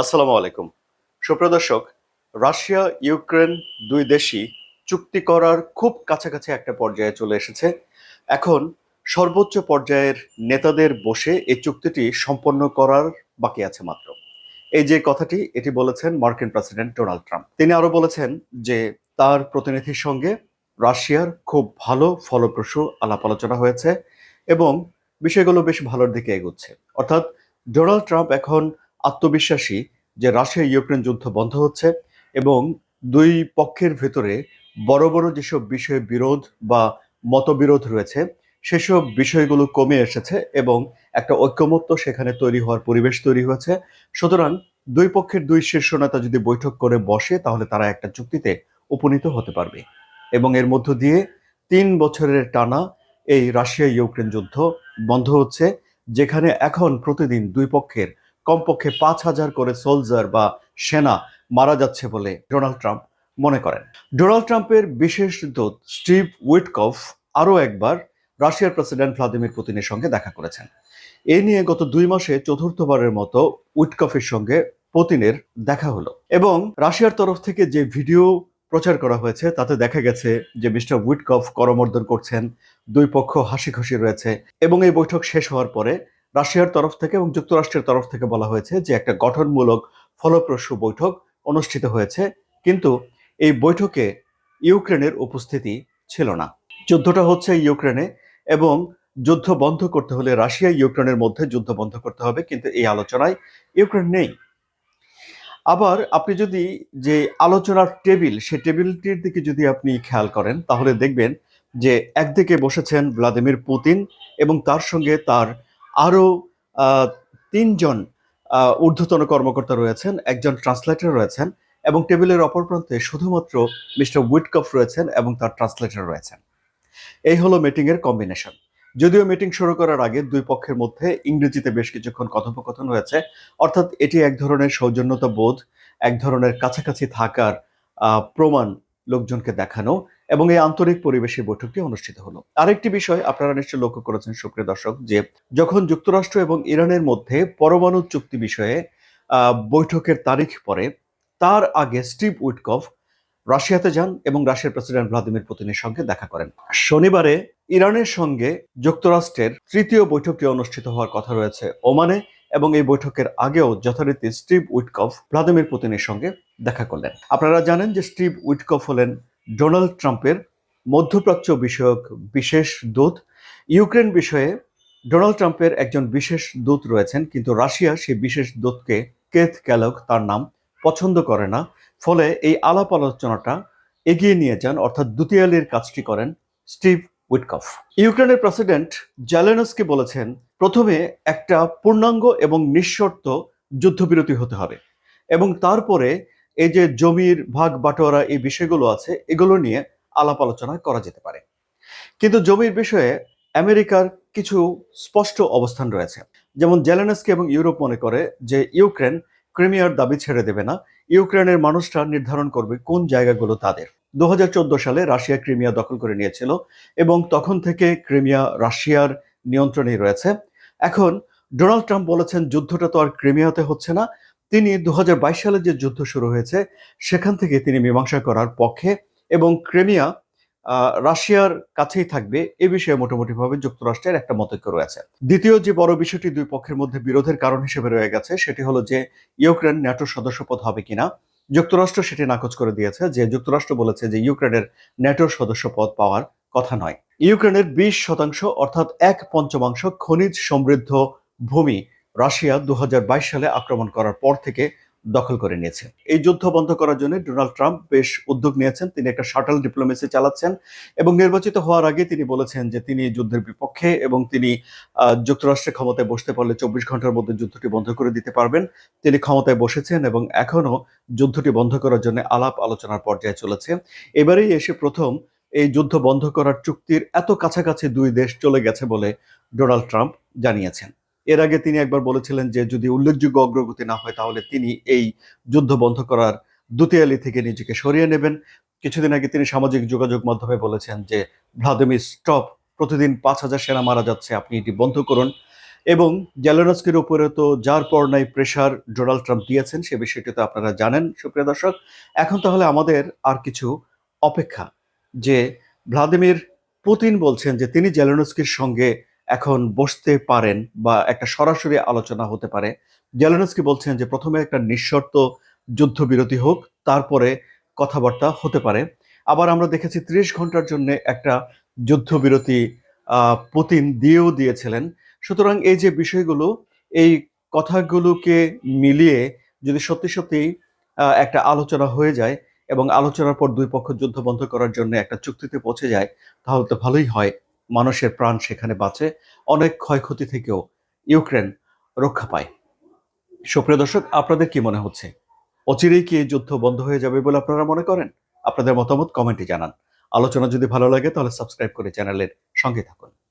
আসসালামু আলাইকুম। সুপ্রদর্শক Russia, Ukraine দুই দেশই চুক্তি করার খুব কাছাকাছি একটা পর্যায়ে চলে এসেছে। এখন সর্বোচ্চ পর্যায়ের নেতাদের বসে এই চুক্তিটি সম্পন্ন করার বাকি আছে মাত্র। এই যে কথাটি, এটি বলেছেন মার্কিন প্রেসিডেন্ট ডোনাল্ড ট্রাম্প। তিনি আরও বলেছেন যে, তার প্রতিনিধির সঙ্গে রাশিয়ার খুব ভালো ফলপ্রসূ আলাপ আলোচনা হয়েছে এবং বিষয়গুলো বেশ ভালোর দিকে এগোচ্ছে। অর্থাৎ ডোনাল্ড ট্রাম্প এখন আত্মবিশ্বাসী যে রাশিয়া ইউক্রেন যুদ্ধ বন্ধ হচ্ছে এবং দুই পক্ষের ভেতরে বড় বড় যেসব বিষয়ে বিরোধ বা মতবিরোধ রয়েছে, সেসব বিষয়গুলো কমে এসেছে এবং একটা ঐক্যমত্য সেখানে তৈরি হওয়ার পরিবেশ তৈরি হয়েছে। সুতরাং দুই পক্ষের দুই শীর্ষ নেতা যদি বৈঠক করে বসে, তাহলে তারা একটা চুক্তিতে উপনীত হতে পারবে। এবং এর মধ্য দিয়ে তিন বছরের টানা এই রাশিয়া ইউক্রেন যুদ্ধ বন্ধ হচ্ছে, যেখানে এখন প্রতিদিন দুই পক্ষের কমপক্ষে পাঁচ হাজার করে সোলজার বা সেনা মারা যাচ্ছে বলে ডোনাল্ড ট্রাম্প মনে করেন। ডোনাল্ড ট্রাম্পের বিশেষ দূত স্টিভ উইটকফ আরও একবার রাশিয়ার প্রেসিডেন্ট ভ্লাদিমির পুতিনের সঙ্গে দেখা করেছেন। এ নিয়ে গত দুই মাসে চতুর্থবারের মতো উইটকফের সঙ্গে পুতিনের দেখা হলো এবং রাশিয়ার তরফ থেকে যে ভিডিও প্রচার করা হয়েছে, তাতে দেখা গেছে যে মিস্টার উইটকফ করমর্দন করছেন, দুই পক্ষ হাসি খুশি রয়েছে এবং এই বৈঠক শেষ হওয়ার পরে রাশিয়ার তরফ থেকে এবং যুক্তরাষ্ট্রের তরফ থেকে বলা হয়েছে যে একটা গঠনমূলক ফলপ্রসূ বৈঠক অনুষ্ঠিত হয়েছে। কিন্তু এই বৈঠকে ইউক্রেনের উপস্থিতি ছিল না। যুদ্ধটা হচ্ছে ইউক্রেনে এবং যুদ্ধ বন্ধ করতে হলে রাশিয়া ইউক্রেনের মধ্যে যুদ্ধ বন্ধ করতে হবে কিন্তু এই আলোচনায় ইউক্রেন নেই। আবার আপনি যদি যে আলোচনার টেবিল, সে টেবিলটির দিকে যদি আপনি খেয়াল করেন, তাহলে দেখবেন যে একদিকে বসেছেন ভ্লাদিমির পুতিন এবং তার সঙ্গে তার আরও তিনজন ঊর্ধ্বতন কর্মকর্তা রয়েছেন, একজন ট্রান্সলেটর রয়েছেন এবং টেবিলের অপর প্রান্তে শুধুমাত্র মিস্টার উইটকফ রয়েছেন এবং তার ট্রান্সলেটর রয়েছেন। এই হলো মিটিং এর কম্বিনেশন। যদিও মিটিং শুরু করার আগে দুই পক্ষের মধ্যে ইংরেজিতে বেশ কিছুক্ষণ কথোপকথন হয়েছে, অর্থাৎ এটি এক ধরনের সৌজন্যতা বোধ এক ধরনের কাছাকাছি থাকার প্রমাণ লোকজনকে দেখানো এবং এই আন্তরিক পরিবেশে বৈঠকটি অনুষ্ঠিত হলো। আরেকটি বিষয় আপনারা নিশ্চয়ই লক্ষ্য করেছেন, সুপ্রিয় দর্শক, যে যখন যুক্তরাষ্ট্র এবং ইরানের মধ্যে পরমাণু চুক্তি বিষয়ে বৈঠকের তারিখ পরে তার আগে স্টিভ উইটকফ রাশিয়াতে যান এবং রাশিয়ার প্রেসিডেন্ট ভ্লাদিমির পুতিনের সঙ্গে দেখা করেন। শনিবারে ইরানের সঙ্গে যুক্তরাষ্ট্রের তৃতীয় বৈঠকটি অনুষ্ঠিত হওয়ার কথা রয়েছে ওমানে এবং এই বৈঠকের আগেও যথারীতি স্টিভ উইটকফ ভ্লাদিমির পুতিনের সঙ্গে দেখা করলেন। আপনারা জানেন যে স্টিভ উইটকফ হলেন ডোনাল্ড ট্রাম্পের মধ্যপ্রাচ্য বিষয়ক বিশেষ দূত। ইউক্রেন বিষয়ে ডোনাল্ড ট্রাম্পের একজন বিশেষ দূত রয়েছেন, কিন্তু রাশিয়া সেই বিশেষ দূতকে কেথ ক্যালক তার নাম পছন্দ করে না। ফলে এই আলাপ আলোচনাটা এগিয়ে নিয়ে যান, অর্থাৎ দ্বিতীয়ালির কাজটি করেন স্টিভ উইটকফ। ইউক্রেনের প্রেসিডেন্ট জ্যালেনস্কি বলেছেন, প্রথমে একটা পূর্ণাঙ্গ এবং নিঃশর্ত যুদ্ধবিরতি হতে হবে এবং তারপরে এই যে জমির ভাগ বাটোয়ারা এই বিষয়গুলো আছে, এগুলো নিয়ে আলাপ আলোচনা করা যেতে পারে। কিন্তু জমির বিষয়ে আমেরিকার কিছু স্পষ্ট অবস্থান রয়েছে। যেমন জেলেনস্কি এবং ইউরোপ মনে করে যে ইউক্রেন ক্রিমিয়ার দাবি ছেড়ে দেবে না, ইউক্রেনের মানুষরা নির্ধারণ করবে কোন জায়গাগুলো তাদের। দু হাজার চোদ্দ সালে রাশিয়া ক্রিমিয়া দখল করে নিয়েছিল এবং তখন থেকে ক্রিমিয়া রাশিয়ার নিয়ন্ত্রণেই রয়েছে। এখন ডোনাল্ড ট্রাম্প বলেছেন, যুদ্ধটা তো আর ক্রিমিয়াতে হচ্ছে না তিনি দু হাজার বাইশ সালে যে যুদ্ধ শুরু হয়েছে, সেখান থেকে তিনি মীমাংসা করার পক্ষে এবং ক্রিমিয়া রাশিয়ার কাছেই থাকবে, এ বিষয়ে মোটামুটিভাবে যুক্তরাষ্ট্রের একটা মতৈক্য রয়েছে। দ্বিতীয় যে বড় বিষয়টি দুই পক্ষের মধ্যে বিরোধের কারণ হিসেবে রয়ে গেছে, সেটি হলো যে, ইউক্রেন ন্যাটোর সদস্যপদ হবে কিনা, যুক্তরাষ্ট্র সেটি নাকচ করে দিয়েছে, যে যুক্তরাষ্ট্র বলেছে যে ইউক্রেনের ন্যাটোর সদস্যপদ পাওয়ার কথা নয়। ইউক্রেনের বিশ শতাংশ অর্থাৎ এক পঞ্চমাংশ খনিজ সমৃদ্ধ ভূমি রাশিয়া দু হাজার বাইশ সালে আক্রমণ করার পর থেকে দখল করে নিয়েছে। এই যুদ্ধ বন্ধ করার জন্য ডোনাল্ড ট্রাম্প বেশ উদ্যোগ নিয়েছেন। তিনি একটা শাটল ডিপ্লোমেসি চালাচ্ছেন এবং নির্বাচিত হওয়ার আগে তিনি বলেছেন যে তিনি যুদ্ধের বিপক্ষে এবং তিনি যুক্তরাষ্ট্রের ক্ষমতায় বসতে পারলে চব্বিশ ঘণ্টার মধ্যে যুদ্ধটি বন্ধ করে দিতে পারবেন। তিনি ক্ষমতায় বসেছেন এবং এখনও যুদ্ধটি বন্ধ করার জন্য আলাপ আলোচনার পর্যায়ে চলেছে। এবারেই এসে প্রথম এই যুদ্ধ বন্ধ করার চুক্তির এত কাছাকাছি দুই দেশ চলে গেছে বলে ডোনাল্ড ট্রাম্প জানিয়েছেন। এর আগে তিনি একবার বলেছিলেন যে, যদি উল্লেখযোগ্য অগ্রগতি না হয়, তাহলে তিনি এই যুদ্ধ বন্ধ করার দুতিয়ালি থেকে নিজেকে সরিয়ে নেবেন। কিছুদিন আগে তিনি সামাজিক যোগাযোগ মাধ্যমে বলেছেন যে, ভ্লাদিমির স্টপ, প্রতিদিন পাঁচ হাজার সেনা মারা যাচ্ছে, আপনি এটি বন্ধ করুন। এবং জেলেনস্কির উপরে তো যার পর নাই প্রেশার ডোনাল্ড ট্রাম্প দিয়েছেন, সে বিষয়টি তো আপনারা জানেন, সুপ্রিয় দর্শক। এখন তাহলে আমাদের আর কিছু অপেক্ষা, যে ভ্লাদিমির পুতিন বলছেন যে, তিনি জেলেনস্কির সঙ্গে এখন বসতে পারেন বা একটা সরাসরি আলোচনা হতে পারে। জেলেনস্কি বলছেন যে, প্রথমে একটা নিঃশর্ত যুদ্ধবিরতি হোক, তারপরে কথাবার্তা হতে পারে। আবার আমরা দেখেছি ত্রিশ ঘণ্টার জন্য একটা যুদ্ধবিরতি পুতিন দিয়েও দিয়েছিলেন। সুতরাং এই যে বিষয়গুলো, এই কথাগুলোকে মিলিয়ে যদি সত্যি সত্যি একটা আলোচনা হয়ে যায় এবং আলোচনার পর দুই পক্ষ যুদ্ধ বন্ধ করার জন্য একটা চুক্তিতে পৌঁছে যায়, তাহলে তো ভালোই হয়। মানুষের প্রাণ সেখানে বাঁচে, অনেক ক্ষয়ক্ষতি থেকেও ইউক্রেন রক্ষা পায়। সুপ্রিয় দর্শক, আপনাদের কি মনে হচ্ছে? অচিরেই কি এই যুদ্ধ বন্ধ হয়ে যাবে বলে আপনারা মনে করেন? আপনাদের মতামত কমেন্টে জানান। আলোচনা যদি ভালো লাগে, তাহলে সাবস্ক্রাইব করে চ্যানেলের সঙ্গে থাকুন।